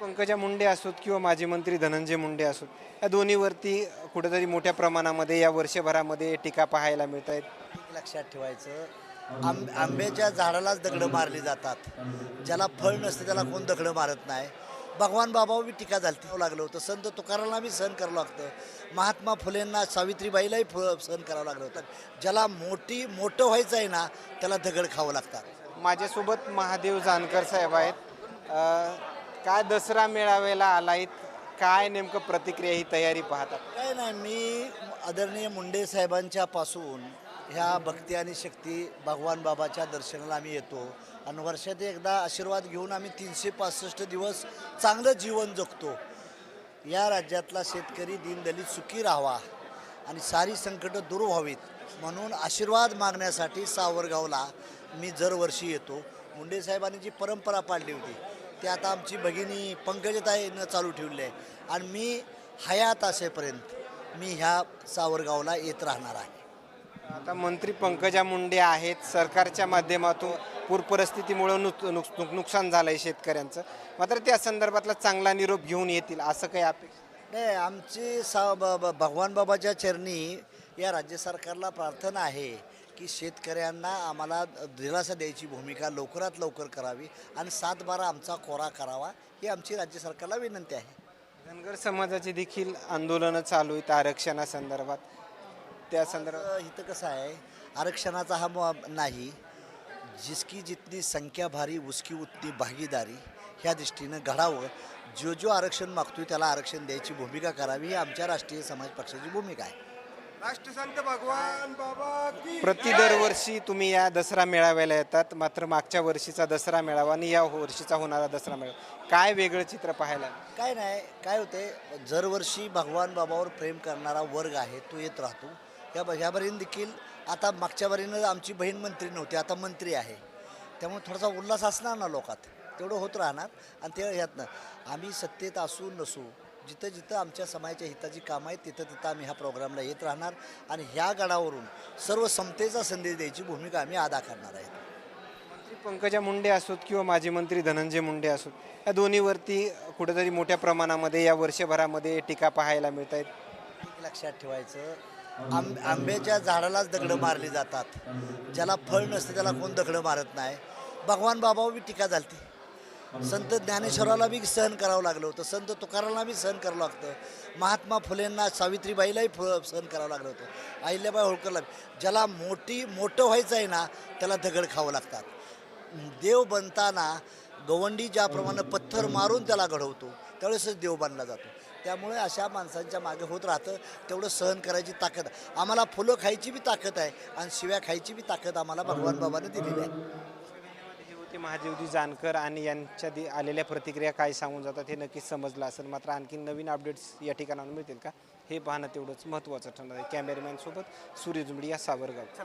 पंकजा मुंडे असोत किंवा माजी मंत्री धनंजय मुंडे असोत या दोन्हीवरती कुठेतरी मोठ्या प्रमाणामध्ये या वर्षभरामध्ये टीका पाहायला मिळत आहेत लक्षात ठेवायचं आंब आंब्याच्या झाडालाच दगडं मारली जातात. ज्याला फळ नसते त्याला कोण दगडं मारत नाही. भगवान बाबावर बी टीका झाली लागलं होतं. संत तुकारांना बी सहन करावं लागतं. महात्मा फुलेंना सावित्रीबाईलाही फ सहन करावं लागलं होतं. ज्याला मोठी मोठं व्हायचं आहे ना त्याला दगड खावं लागतात. माझ्यासोबत महादेव जानकर साहेब आहेत. अ, काय दसरा मेळाव्याला आलायत? काय नेमकं प्रतिक्रिया ही तयारी पाहतात? काय नाही मी आदरणीय मुंडे साहेबांच्या पासून ह्या भक्ती आणि शक्ती भगवान बाबाच्या दर्शनाला आम्ही येतो. आणि वर्षात एकदा आशीर्वाद घेऊन आम्ही तीनशे पासष्ट दिवस चांगलं जीवन जगतो. या राज्यातला शेतकरी दीनदलित सुखी राहावा आणि सारी संकटं दूर व्हावीत म्हणून आशीर्वाद मागण्यासाठी सावरगावला मी दरवर्षी येतो. मुंडे साहेबांनी जी परंपरा पाळली होती ती आता आमची भगिनी पंकजताईनं चालू ठेवली आहे. आणि मी हयात असेपर्यंत मी ह्या सावरगावला येत राहणार आहे. आता मंत्री पंकजा मुंडे आहेत सरकारच्या माध्यमातून पूर परिस्थितीमुळं नुक नुक नुक- नुकसान झालं आहे शेतकऱ्यांचं. मात्र त्या संदर्भातला चांगला निरोप घेऊन येतील असं काही अपेक्षा? नाही आमची सा ब- ब- भगवान बाबाच्या चरणी या राज्य सरकारला प्रार्थना आहे की शेतकऱ्यांना आम्हाला दिलासा द्यायची भूमिका लवकरात लवकर करावी आणि सात बारा आमचा कोरा करावा ही आमची राज्य सरकारला विनंती आहे. धनगर समाजाची देखील आंदोलनं चालू आहेत आरक्षणासंदर्भात. त्या संदर्भात इथं कसं आहे आरक्षणाचा हा म- नाही. जिसकी जितनी संख्या भारी उसकी उतनी भागीदारी ह्या दृष्टीनं घडावं. जो जो आरक्षण मागतोय त्याला आरक्षण द्यायची भूमिका करावी ही आमच्या राष्ट्रीय समाज पक्षाची भूमिका आहे. राष्ट्रसंत भगवान बाबा की प्रति दरवर्षी तुम्ही या दसरा मेळाव्याला येतात. मात्र मागच्या वर्षीचा दसरा मेळावा आणि या वर्षीचा होणारा दसरा मेळावा. काय वेगळं चित्र पाहायला? काय नाही काय होते दरवर्षी भगवान बाबावर प्रेम करणारा वर्ग आहे तो येत राहतो. ह्या ह्यावरील देखील आता मागच्या वरीनं आमची बहीण मंत्री नव्हती आता मंत्री आहे. त्यामुळे थोडासा उल्हास असणार ना लोकात तेवढं होत राहणार. आणि ते ह्यातनं आम्ही सत्तेत असू नसू जिथं जिथं आमच्या समाजाच्या हिताची कामं आहेत तिथं तिथं आम्ही ह्या प्रोग्रामला येत राहणार आणि ह्या गडावरून सर्व समतेचा संदेश द्यायची भूमिका आम्ही अदा करणार आहे. मंत्री पंकजा मुंडे असोत किंवा माजी मंत्री धनंजय मुंडे असोत या दोन्हीवरती कुठेतरी मोठ्या प्रमाणामध्ये या वर्षभरामध्ये टीका पाहायला मिळत आहेत लक्षात ठेवायचं आंब आंब्याच्या झाडालाच दगडं मारली जातात. ज्याला फळ नसते त्याला कोण दगडं मारत नाही? भगवान बाबावर बी टीका झाली संत ज्ञानेश्वराला बी सहन करावं लागलं होतं. संत तुकाराला बी सहन करावं लागतं. महात्मा फुलेंना सावित्रीबाईलाही फ सहन करावं लागलं होतं. अहिल्याबाई होळकरला ज्याला मोठी मोठं व्हायचं आहे ना त्याला दगड खावं लागतात. देव बनताना गवंडी ज्याप्रमाणे पत्थर मारून त्याला घडवतो त्यावेळेसच देव बांधला जातो. त्यामुळे अशा माणसांच्या मागे होत राहतं तेवढं सहन करायची ताकद. आम्हाला फुलं खायची बी ताकद आहे आणि शिव्या खायची बी ताकद आम्हाला भगवान बाबाने दिलेली आहे. ते महादेवजी जानकर आणि यांच्या दि- आलेल्या प्रतिक्रिया काय सांगून जातात हे नक्कीच समजलं असेल. मात्र आणखी नवीन अपडेट्स या ठिकाणाहून मिळतील का? हे पाहणं तेवढंच महत्त्वाचं ठरणार आहे. कॅमेरामॅन सोबत सूर्य जुंबडी या सावरगाव.